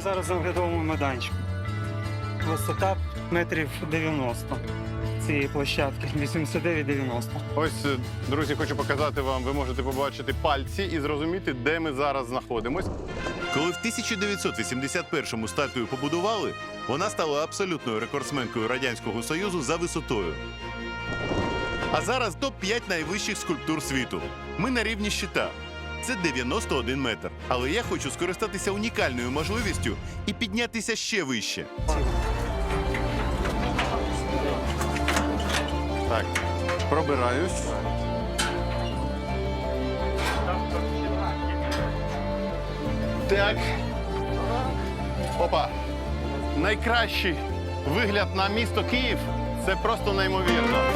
ми зараз на оглядовому майданчику. Висота метрів 90 цієї площадки, 89-90. Ось, е, друзі, хочу показати вам. Ви можете побачити пальці і зрозуміти, де ми зараз знаходимось. Коли в 1981-му статую побудували, вона стала абсолютною рекордсменкою Радянського Союзу за висотою. А зараз топ-5 найвищих скульптур світу. Ми на рівні щита. Це 91 метр. Але я хочу скористатися унікальною можливістю і піднятися ще вище. Так, пробираюсь. Так. Опа. Найкращий вигляд на місто Київ це просто неймовірно.